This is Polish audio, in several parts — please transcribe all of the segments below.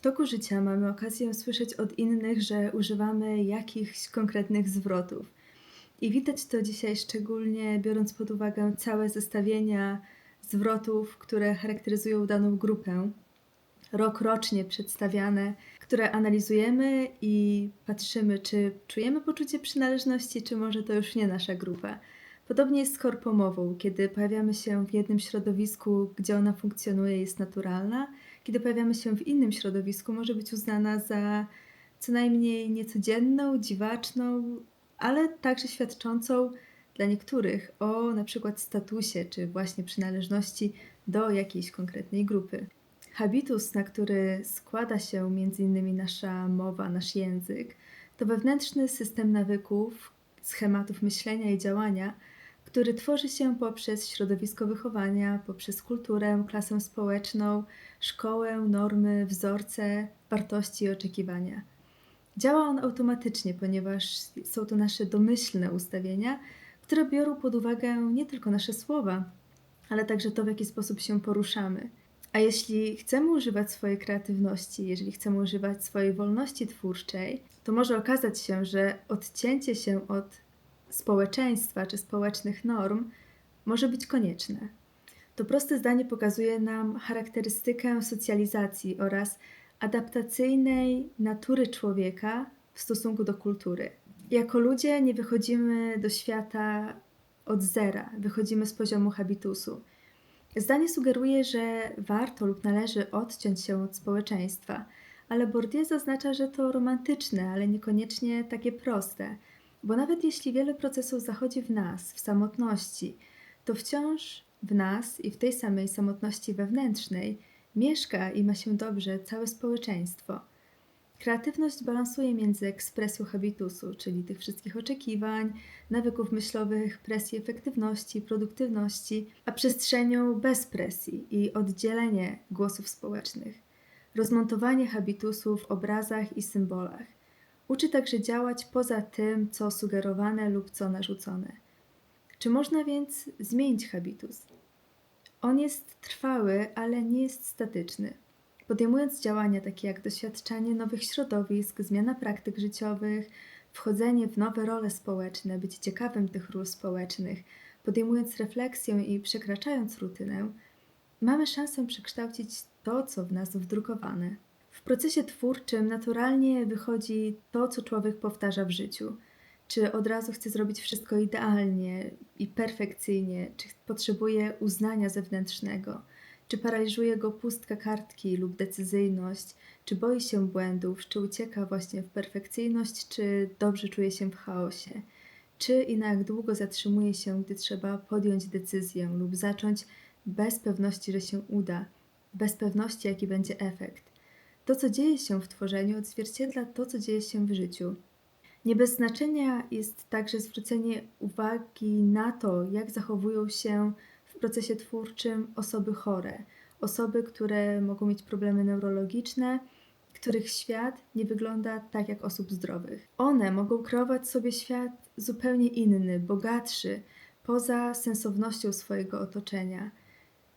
Toku życia mamy okazję słyszeć od innych, że używamy jakichś konkretnych zwrotów. I widać to dzisiaj szczególnie biorąc pod uwagę całe zestawienia zwrotów, które charakteryzują daną grupę, rok rocznie przedstawiane, które analizujemy i patrzymy, czy czujemy poczucie przynależności, czy może to już nie nasza grupa. Podobnie jest z korpomową, kiedy pojawiamy się w jednym środowisku, gdzie ona funkcjonuje, jest naturalna, kiedy pojawiamy się w innym środowisku, może być uznana za co najmniej niecodzienną, dziwaczną, ale także świadczącą dla niektórych o na przykład statusie czy właśnie przynależności do jakiejś konkretnej grupy. Habitus, na który składa się m.in. nasza mowa, nasz język, to wewnętrzny system nawyków, schematów myślenia i działania, który tworzy się poprzez środowisko wychowania, poprzez kulturę, klasę społeczną, szkołę, normy, wzorce, wartości i oczekiwania. Działa on automatycznie, ponieważ są to nasze domyślne ustawienia, które biorą pod uwagę nie tylko nasze słowa, ale także to, w jaki sposób się poruszamy. A jeśli chcemy używać swojej kreatywności, jeżeli chcemy używać swojej wolności twórczej, to może okazać się, że odcięcie się od społeczeństwa czy społecznych norm może być konieczne. To proste zdanie pokazuje nam charakterystykę socjalizacji oraz adaptacyjnej natury człowieka w stosunku do kultury. Jako ludzie nie wychodzimy do świata od zera, wychodzimy z poziomu habitusu. Zdanie sugeruje, że warto lub należy odciąć się od społeczeństwa, ale Bourdieu zaznacza, że to romantyczne, ale niekoniecznie takie proste, bo nawet jeśli wiele procesów zachodzi w nas, w samotności, to wciąż w nas i w tej samej samotności wewnętrznej mieszka i ma się dobrze całe społeczeństwo. Kreatywność balansuje między ekspresją habitusu, czyli tych wszystkich oczekiwań, nawyków myślowych, presji efektywności, produktywności, a przestrzenią bez presji i oddzielenie głosów społecznych. Rozmontowanie habitusu w obrazach i symbolach. Uczy także działać poza tym, co sugerowane lub co narzucone. Czy można więc zmienić habitus? On jest trwały, ale nie jest statyczny. Podejmując działania takie jak doświadczanie nowych środowisk, zmiana praktyk życiowych, wchodzenie w nowe role społeczne, być ciekawym tych ról społecznych, podejmując refleksję i przekraczając rutynę, mamy szansę przekształcić to, co w nas wdrukowane. W procesie twórczym naturalnie wychodzi to, co człowiek powtarza w życiu. Czy od razu chce zrobić wszystko idealnie i perfekcyjnie, czy potrzebuje uznania zewnętrznego, czy paraliżuje go pustka kartki lub decyzyjność, czy boi się błędów, czy ucieka właśnie w perfekcyjność, czy dobrze czuje się w chaosie, czy i na jak długo zatrzymuje się, gdy trzeba podjąć decyzję lub zacząć bez pewności, że się uda, bez pewności, jaki będzie efekt. To, co dzieje się w tworzeniu, odzwierciedla to, co dzieje się w życiu. Nie bez znaczenia jest także zwrócenie uwagi na to, jak zachowują się w procesie twórczym osoby chore, osoby, które mogą mieć problemy neurologiczne, których świat nie wygląda tak jak osób zdrowych. One mogą kreować sobie świat zupełnie inny, bogatszy, poza sensownością swojego otoczenia.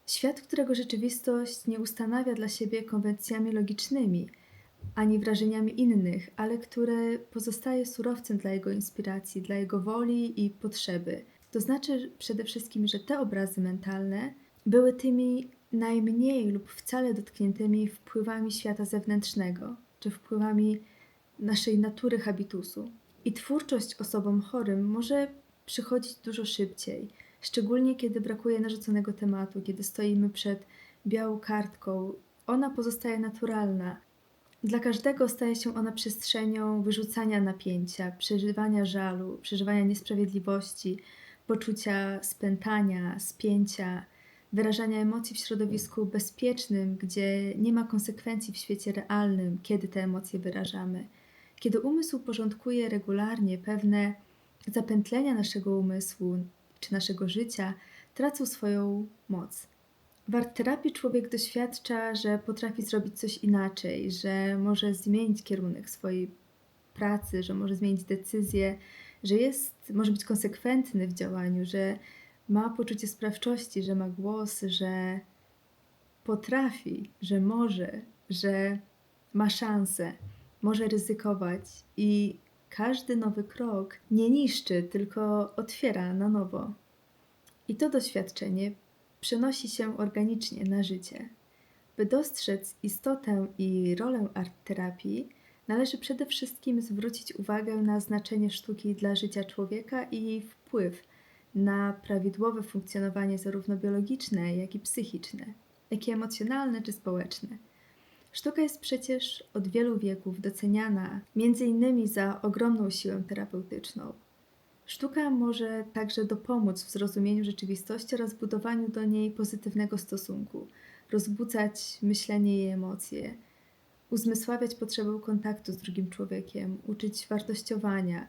Świat, którego rzeczywistość nie ustanawia dla siebie konwencjami logicznymi, ani wrażeniami innych, ale które pozostaje surowcem dla jego inspiracji, dla jego woli i potrzeby. To znaczy przede wszystkim, że te obrazy mentalne były tymi najmniej lub wcale dotkniętymi wpływami świata zewnętrznego, czy wpływami naszej natury habitusu. I twórczość osobom chorym może przychodzić dużo szybciej, szczególnie kiedy brakuje narzuconego tematu, kiedy stoimy przed białą kartką. Ona pozostaje naturalna. Dla każdego staje się ona przestrzenią wyrzucania napięcia, przeżywania żalu, przeżywania niesprawiedliwości, poczucia spętania, spięcia, wyrażania emocji w środowisku bezpiecznym, gdzie nie ma konsekwencji w świecie realnym, kiedy te emocje wyrażamy. Kiedy umysł porządkuje regularnie pewne zapętlenia naszego umysłu czy naszego życia, tracą swoją moc. W art terapii człowiek doświadcza, że potrafi zrobić coś inaczej, że może zmienić kierunek swojej pracy, że może zmienić decyzję, że jest, może być konsekwentny w działaniu, że ma poczucie sprawczości, że ma głos, że potrafi, że może, że ma szansę, może ryzykować i każdy nowy krok nie niszczy, tylko otwiera na nowo. I to doświadczenie przenosi się organicznie na życie. By dostrzec istotę i rolę art terapii, należy przede wszystkim zwrócić uwagę na znaczenie sztuki dla życia człowieka i jej wpływ na prawidłowe funkcjonowanie zarówno biologiczne, jak i psychiczne, jak i emocjonalne czy społeczne. Sztuka jest przecież od wielu wieków doceniana, między innymi za ogromną siłę terapeutyczną. Sztuka może także dopomóc w zrozumieniu rzeczywistości oraz budowaniu do niej pozytywnego stosunku, rozbudzać myślenie i emocje, uzmysławiać potrzebę kontaktu z drugim człowiekiem, uczyć wartościowania.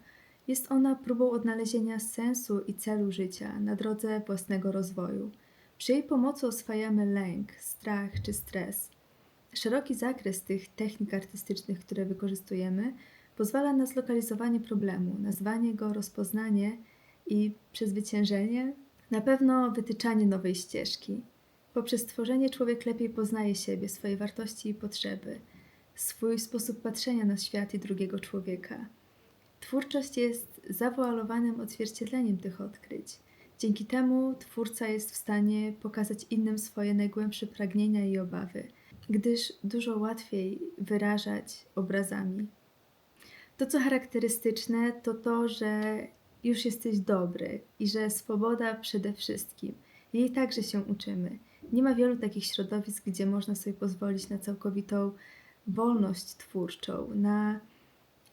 Jest ona próbą odnalezienia sensu i celu życia na drodze własnego rozwoju. Przy jej pomocy oswajamy lęk, strach czy stres. Szeroki zakres tych technik artystycznych, które wykorzystujemy, pozwala na zlokalizowanie problemu, nazwanie go, rozpoznanie i przezwyciężenie, na pewno wytyczanie nowej ścieżki. Poprzez tworzenie człowiek lepiej poznaje siebie, swoje wartości i potrzeby, swój sposób patrzenia na świat i drugiego człowieka. Twórczość jest zawoalowanym odzwierciedleniem tych odkryć. Dzięki temu twórca jest w stanie pokazać innym swoje najgłębsze pragnienia i obawy, gdyż dużo łatwiej wyrażać obrazami. To, co charakterystyczne, to to, że już jesteś dobry i że swoboda przede wszystkim. Jej także się uczymy. Nie ma wielu takich środowisk, gdzie można sobie pozwolić na całkowitą wolność twórczą, na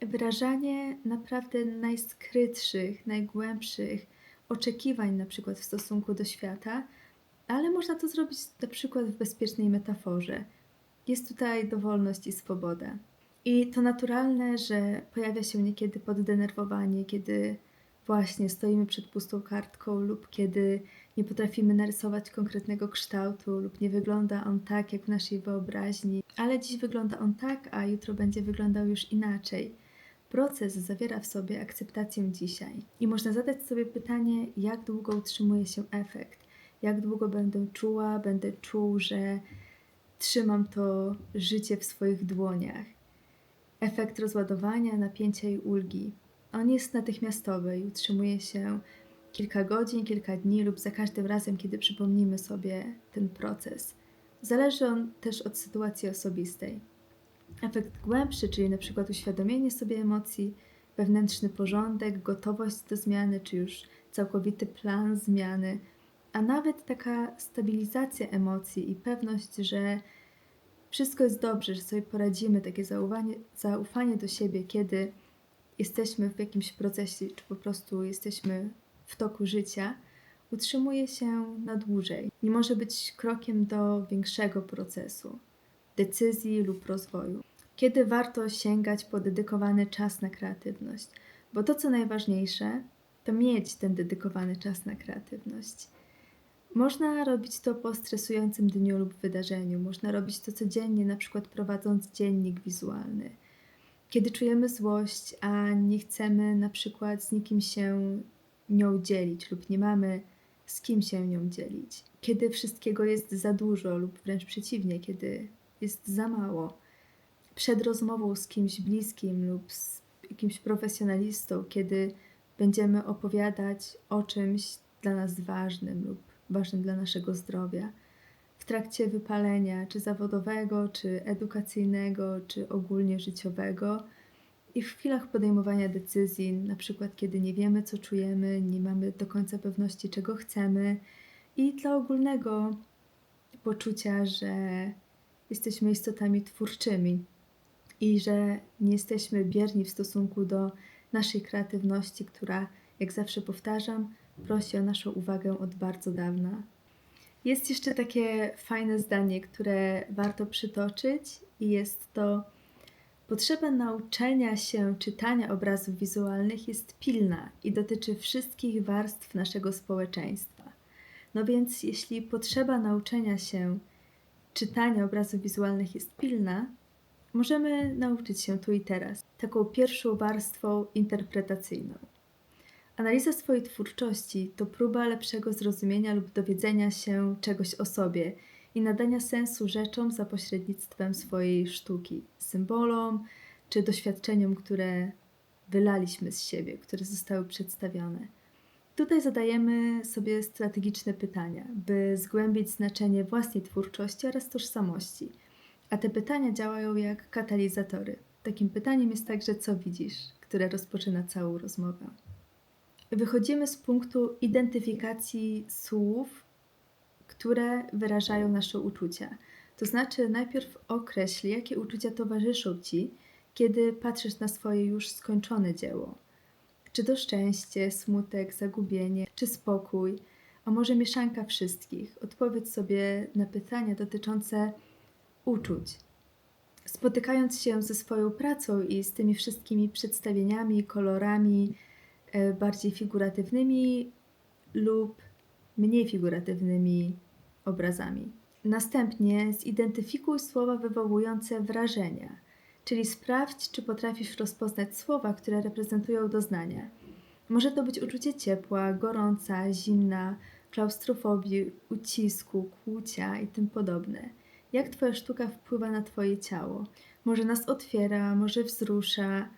wyrażanie naprawdę najskrytszych, najgłębszych oczekiwań, na przykład w stosunku do świata, ale można to zrobić na przykład w bezpiecznej metaforze. Jest tutaj dowolność i swoboda. I to naturalne, że pojawia się niekiedy poddenerwowanie, kiedy właśnie stoimy przed pustą kartką lub kiedy nie potrafimy narysować konkretnego kształtu lub nie wygląda on tak jak w naszej wyobraźni, ale dziś wygląda on tak, a jutro będzie wyglądał już inaczej. Proces zawiera w sobie akceptację dzisiaj i można zadać sobie pytanie, jak długo utrzymuje się efekt, jak długo będę czuła, będę czuł, że trzymam to życie w swoich dłoniach. Efekt rozładowania, napięcia i ulgi. On jest natychmiastowy i utrzymuje się kilka godzin, kilka dni lub za każdym razem, kiedy przypomnimy sobie ten proces. Zależy on też od sytuacji osobistej. Efekt głębszy, czyli na przykład uświadomienie sobie emocji, wewnętrzny porządek, gotowość do zmiany, czy już całkowity plan zmiany, a nawet taka stabilizacja emocji i pewność, że wszystko jest dobrze, że sobie poradzimy, takie zaufanie, zaufanie do siebie, kiedy jesteśmy w jakimś procesie, czy po prostu jesteśmy w toku życia, utrzymuje się na dłużej. Nie może być krokiem do większego procesu, decyzji lub rozwoju. Kiedy warto sięgać po dedykowany czas na kreatywność? Bo to, co najważniejsze, to mieć ten dedykowany czas na kreatywność. Można robić to po stresującym dniu lub wydarzeniu, można robić to codziennie, na przykład prowadząc dziennik wizualny. Kiedy czujemy złość, a nie chcemy na przykład z nikim się nią dzielić lub nie mamy z kim się nią dzielić. Kiedy wszystkiego jest za dużo lub wręcz przeciwnie, kiedy jest za mało. Przed rozmową z kimś bliskim lub z jakimś profesjonalistą, kiedy będziemy opowiadać o czymś dla nas ważnym lub ważnym dla naszego zdrowia. W trakcie wypalenia, czy zawodowego, czy edukacyjnego, czy ogólnie życiowego, i w chwilach podejmowania decyzji, na przykład kiedy nie wiemy, co czujemy, nie mamy do końca pewności, czego chcemy, i dla ogólnego poczucia, że jesteśmy istotami twórczymi. I że nie jesteśmy bierni w stosunku do naszej kreatywności, która, jak zawsze powtarzam, prosi o naszą uwagę od bardzo dawna. Jest jeszcze takie fajne zdanie, które warto przytoczyć, i jest to: Potrzeba nauczenia się czytania obrazów wizualnych jest pilna i dotyczy wszystkich warstw naszego społeczeństwa. No więc, jeśli potrzeba nauczenia się czytania obrazów wizualnych jest pilna, możemy nauczyć się tu i teraz, taką pierwszą warstwą interpretacyjną. Analiza swojej twórczości to próba lepszego zrozumienia lub dowiedzenia się czegoś o sobie i nadania sensu rzeczom za pośrednictwem swojej sztuki, symbolom czy doświadczeniom, które wylaliśmy z siebie, które zostały przedstawione. Tutaj zadajemy sobie strategiczne pytania, by zgłębić znaczenie własnej twórczości oraz tożsamości. A te pytania działają jak katalizatory. Takim pytaniem jest także, co widzisz, które rozpoczyna całą rozmowę. Wychodzimy z punktu identyfikacji słów, które wyrażają nasze uczucia. To znaczy, najpierw określ, jakie uczucia towarzyszą ci, kiedy patrzysz na swoje już skończone dzieło. Czy to szczęście, smutek, zagubienie, czy spokój, a może mieszanka wszystkich? Odpowiedz sobie na pytania dotyczące uczuć. Spotykając się ze swoją pracą i z tymi wszystkimi przedstawieniami, kolorami, bardziej figuratywnymi lub mniej figuratywnymi obrazami. Następnie zidentyfikuj słowa wywołujące wrażenia, czyli sprawdź, czy potrafisz rozpoznać słowa, które reprezentują doznania. Może to być uczucie ciepła, gorąca, zimna, klaustrofobii, ucisku, kłucia i tym podobne. Jak Twoja sztuka wpływa na Twoje ciało? Może nas otwiera, może wzrusza,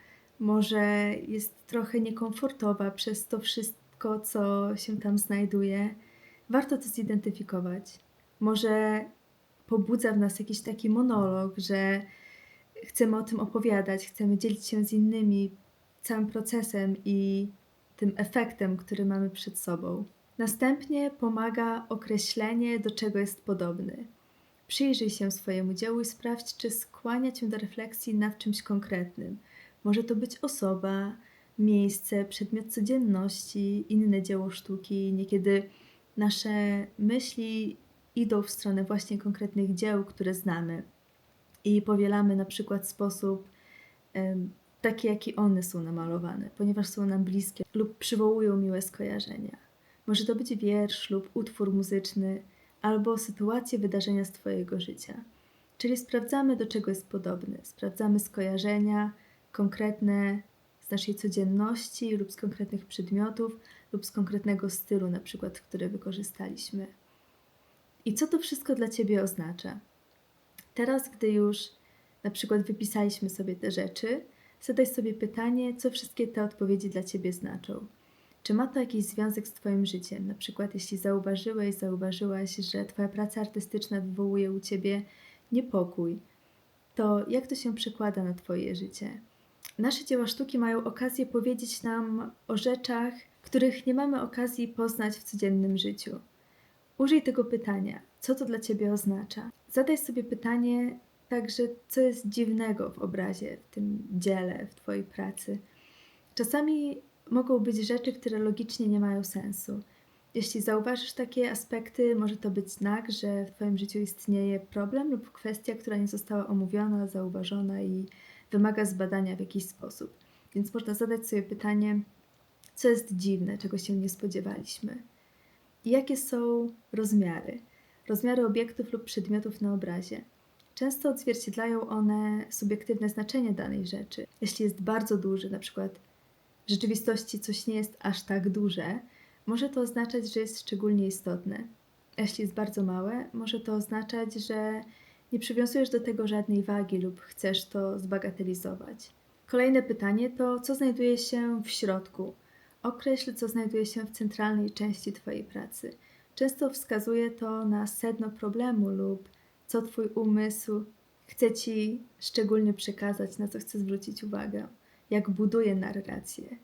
może jest trochę niekomfortowa przez to wszystko, co się tam znajduje. Warto to zidentyfikować. Może pobudza w nas jakiś taki monolog, że chcemy o tym opowiadać, chcemy dzielić się z innymi całym procesem i tym efektem, który mamy przed sobą. Następnie pomaga określenie, do czego jest podobny. Przyjrzyj się swojemu dziełu i sprawdź, czy skłania cię do refleksji nad czymś konkretnym. Może to być osoba, miejsce, przedmiot codzienności, inne dzieło sztuki. Niekiedy nasze myśli idą w stronę właśnie konkretnych dzieł, które znamy i powielamy na przykład sposób taki, jaki one są namalowane, ponieważ są nam bliskie lub przywołują miłe skojarzenia. Może to być wiersz lub utwór muzyczny, albo sytuacje, wydarzenia z Twojego życia. Czyli sprawdzamy, do czego jest podobny. Sprawdzamy skojarzenia konkretne z naszej codzienności lub z konkretnych przedmiotów lub z konkretnego stylu, na przykład, który wykorzystaliśmy. I co to wszystko dla Ciebie oznacza? Teraz, gdy już na przykład wypisaliśmy sobie te rzeczy, zadaj sobie pytanie, co wszystkie te odpowiedzi dla Ciebie znaczą. Czy ma to jakiś związek z Twoim życiem? Na przykład, jeśli zauważyłeś, zauważyłaś, że Twoja praca artystyczna wywołuje u Ciebie niepokój, to jak to się przekłada na Twoje życie? Nasze dzieła sztuki mają okazję powiedzieć nam o rzeczach, których nie mamy okazji poznać w codziennym życiu. Użyj tego pytania, co to dla Ciebie oznacza. Zadaj sobie pytanie także, co jest dziwnego w obrazie, w tym dziele, w Twojej pracy. Czasami mogą być rzeczy, które logicznie nie mają sensu. Jeśli zauważysz takie aspekty, może to być znak, że w Twoim życiu istnieje problem lub kwestia, która nie została omówiona, zauważona i wymaga zbadania w jakiś sposób. Więc można zadać sobie pytanie, co jest dziwne, czego się nie spodziewaliśmy. I jakie są rozmiary? Rozmiary obiektów lub przedmiotów na obrazie. Często odzwierciedlają one subiektywne znaczenie danej rzeczy. Jeśli jest bardzo duży, na przykład w rzeczywistości coś nie jest aż tak duże, może to oznaczać, że jest szczególnie istotne. Jeśli jest bardzo małe, może to oznaczać, że nie przywiązujesz do tego żadnej wagi lub chcesz to zbagatelizować. Kolejne pytanie to, co znajduje się w środku. Określ, co znajduje się w centralnej części Twojej pracy. Często wskazuje to na sedno problemu lub co Twój umysł chce Ci szczególnie przekazać, na co chce zwrócić uwagę jak buduje narrację.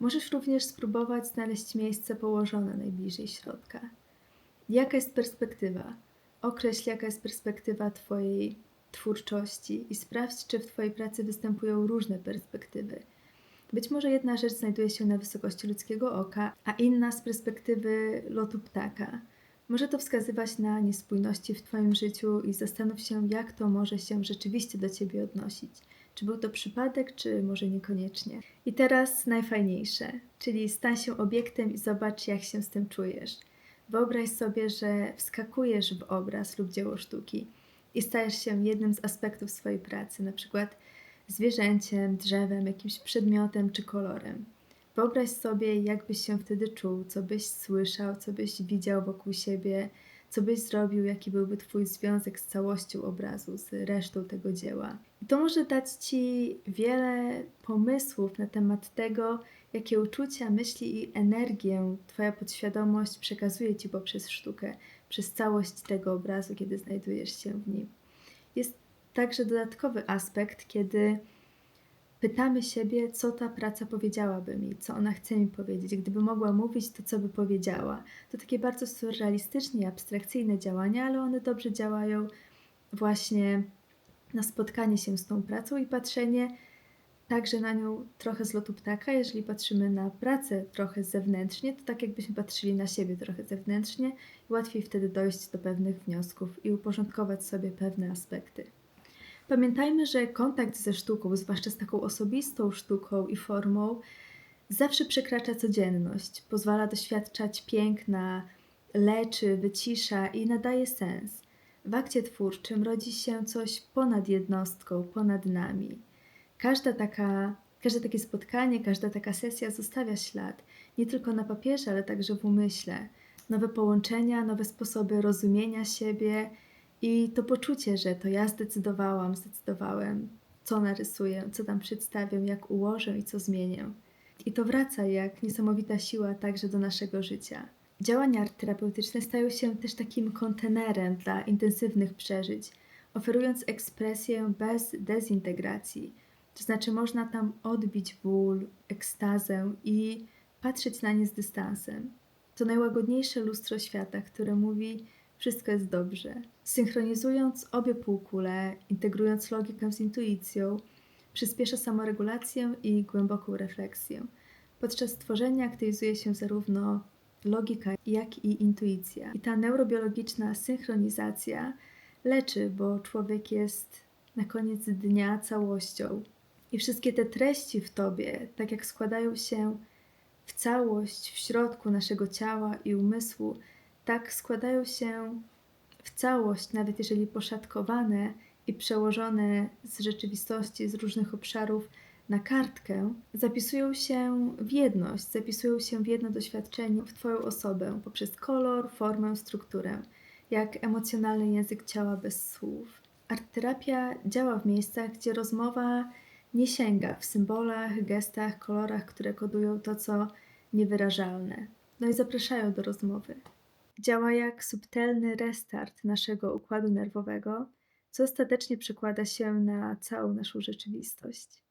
Możesz również spróbować znaleźć miejsce położone najbliżej środka. Jaka jest perspektywa? Określ, jaka jest perspektywa Twojej twórczości i sprawdź, czy w Twojej pracy występują różne perspektywy. Być może jedna rzecz znajduje się na wysokości ludzkiego oka, a inna z perspektywy lotu ptaka. Może to wskazywać na niespójności w Twoim życiu i zastanów się, jak to może się rzeczywiście do Ciebie odnosić. Czy był to przypadek, czy może niekoniecznie. I teraz najfajniejsze, czyli stań się obiektem i zobacz, jak się z tym czujesz. Wyobraź sobie, że wskakujesz w obraz lub dzieło sztuki i stajesz się jednym z aspektów swojej pracy, na przykład zwierzęciem, drzewem, jakimś przedmiotem czy kolorem. Wyobraź sobie, jak byś się wtedy czuł, co byś słyszał, co byś widział wokół siebie, co byś zrobił, jaki byłby Twój związek z całością obrazu, z resztą tego dzieła. I to może dać Ci wiele pomysłów na temat tego, jakie uczucia, myśli i energię Twoja podświadomość przekazuje Ci poprzez sztukę, przez całość tego obrazu, kiedy znajdujesz się w nim. Jest także dodatkowy aspekt, kiedy pytamy siebie, co ta praca powiedziałaby mi, co ona chce mi powiedzieć. Gdyby mogła mówić, to co by powiedziała. To takie bardzo surrealistycznie i abstrakcyjne działania, ale one dobrze działają właśnie na spotkanie się z tą pracą i patrzenie także na nią trochę z lotu ptaka. Jeżeli patrzymy na pracę trochę zewnętrznie, to tak jakbyśmy patrzyli na siebie trochę zewnętrznie łatwiej wtedy dojść do pewnych wniosków i uporządkować sobie pewne aspekty. Pamiętajmy, że kontakt ze sztuką, zwłaszcza z taką osobistą sztuką i formą, zawsze przekracza codzienność, pozwala doświadczać piękna, leczy, wycisza i nadaje sens. W akcie twórczym rodzi się coś ponad jednostką, ponad nami. Każda taka, każde takie spotkanie, każda taka sesja zostawia ślad, nie tylko na papierze, ale także w umyśle. Nowe połączenia, nowe sposoby rozumienia siebie i to poczucie, że to ja zdecydowałam, zdecydowałem, co narysuję, co tam przedstawię, jak ułożę i co zmienię. I to wraca jak niesamowita siła także do naszego życia. Działania terapeutyczne stają się też takim kontenerem dla intensywnych przeżyć, oferując ekspresję bez dezintegracji. To znaczy, można tam odbić ból, ekstazę i patrzeć na nie z dystansem. To najłagodniejsze lustro świata, które mówi: Wszystko jest dobrze. Synchronizując obie półkule, integrując logikę z intuicją, przyspiesza samoregulację i głęboką refleksję. Podczas tworzenia aktywizuje się zarówno logika, jak i intuicja. I ta neurobiologiczna synchronizacja leczy, bo człowiek jest na koniec dnia całością. I wszystkie te treści w tobie, tak jak składają się w całość w środku naszego ciała i umysłu, tak składają się w całość, nawet jeżeli poszatkowane i przełożone z rzeczywistości, z różnych obszarów na kartkę, zapisują się w jedność, zapisują się w jedno doświadczenie, w Twoją osobę poprzez kolor, formę, strukturę, jak emocjonalny język ciała bez słów. Artterapia działa w miejscach, gdzie rozmowa nie sięga w symbolach, gestach, kolorach, które kodują to, co niewyrażalne. No i zapraszają do rozmowy. Działa jak subtelny restart naszego układu nerwowego, co ostatecznie przekłada się na całą naszą rzeczywistość.